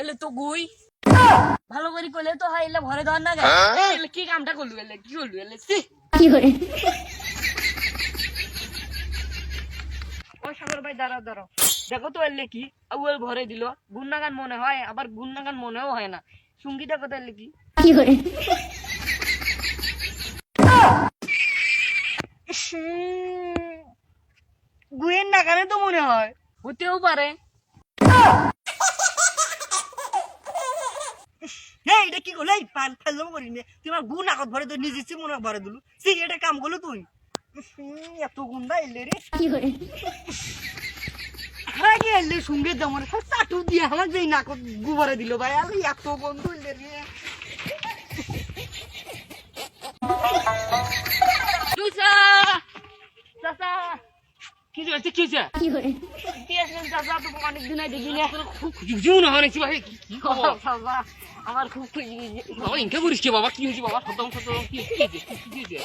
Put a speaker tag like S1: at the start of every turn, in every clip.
S1: এলে তো গুই। ভালো করে করলে তো হয় এলে ভরে ধর না গে। এলে কি কামটা করলু এলে? কি করলু এলে? সি
S2: কি করে?
S1: ও সাগর ভাই দাঁড়াও দাঁড়াও। দেখো তো এলে কি? আউয়াল ভরে দিল। গুন্নাগান মনে হয় আবার গুন্নাগান মনেও হয় না। সঙ্গী দেখো তো এলে কি?
S2: কি করে?
S1: গুয়ের নাগানে তো মনে হয়। হতেও পারে।
S3: হ্যাঁ এটা কি করলে? এই পান ফেললাম করি নে। তোমার গুণ আগত ভরে তো নিজে সে মনে ভরে দিলু। সে এটা কাম করল তুই? এত গুন্ডা এলে রে।
S2: কি করে
S3: হ্যাঁ এলে সঙ্গে যেমন চাটু দিয়ে আমার যেই নাকত গুবরে দিল ভাই। আলে এত গন্ধ এলে রে।
S1: চাচা আমার খুব
S4: বাবা ইনকা করিস কে বাবা? কি হয়েছে বাবা? সদম সদম কি কি হয়েছে? কি কি হয়েছে?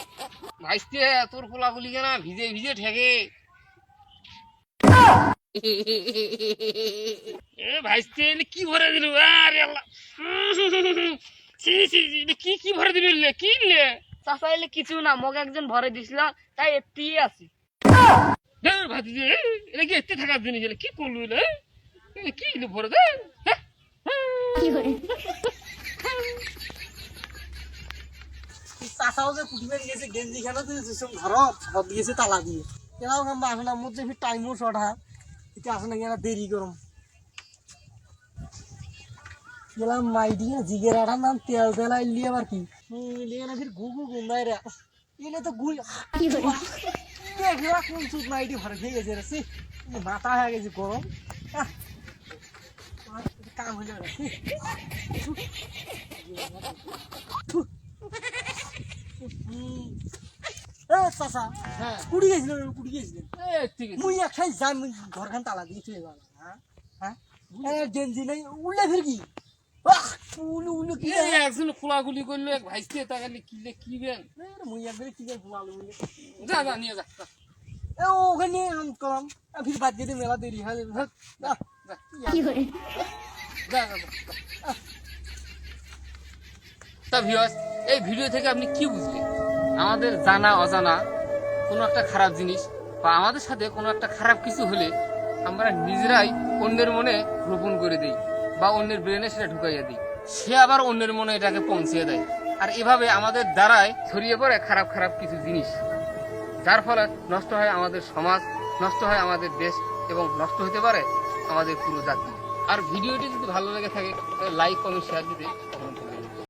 S4: ভাইস্তে তোর পোলাগুলি কেনা? ভিজে ভিজে ঠেকে। এ ভাইস্তে এলে কি ভরে দিল? আরে আল্লাহ। সি সি সি, কি কি ভরে দিল? কি লে
S1: এলে কিছু না মোক একজন ভরে দিছিল তাই এটি আছি।
S4: ধর ভাতি যে এটা কি এতে থাকার জিনিস এলে কি করল এলে এলে কি এলে ভরে দে? হ্যাঁ?
S2: কি
S3: যে কুটিবে গেছে গেঞ্জি খেলা তুই ঘরত ঘর দিয়েছে তালা দিয়ে। এরাও কাম আসে না মোর যে টাইমও শর্ট হা এটা আসে না এরা দেরি করম গেলাম মাই দিয়ে জিগের আঠার নাম তেল তেল আইলি আবার কি? না ফির গু গু গুন্দাই রে এলে তো গুই
S2: করে
S3: কোন চুট মাইটি ভরে খেয়ে গেছে রে সি মাথা হয়ে গেছে গরম কাম হইল রে ছি। থু। থু। হুম। এ চাচা কুড়ি গেছিল মুই যাই মুই ঘরখান তালা দিয়ে চলে গেল হ্যাঁ হ্যাঁ গেঞ্জি নাই উল্লে ফির কি উলু উলু কি
S4: এই একজন খোলাগুলি করল এক তাকালে কি লে কি বেন
S3: এ, মুই একবারে কি করে ঘুমালো
S4: যা যা নিয়ে যা যা,
S3: এ ওখানে আমি কলাম। ফির বাদ দিয়ে মেলা দেরি হয় যাবে। আহ,
S4: যা
S2: কি করে?
S4: যা যা, যা, যা। তা ভিউয়ার্স এই ভিডিও থেকে আপনি কি বুঝলেন? আমাদের জানা অজানা কোনো একটা খারাপ জিনিস বা আমাদের সাথে কোনো একটা খারাপ কিছু হলে আমরা নিজেরাই অন্যের মনে রোপণ করে দিই বা অন্যের ব্রেনে সেটা ঢুকাইয়া দিই। সে আবার অন্যের মনে এটাকে পৌঁছিয়ে দেয়। আর এভাবে আমাদের দ্বারাই ছড়িয়ে পড়ে খারাপ খারাপ কিছু জিনিস। যার ফলে নষ্ট হয় আমাদের সমাজ, নষ্ট হয় আমাদের দেশ এবং নষ্ট হতে পারে আমাদের পুরো জাতি। আর ভিডিওটি যদি ভালো লেগে থাকে লাইক কমেন্ট শেয়ার দিতে।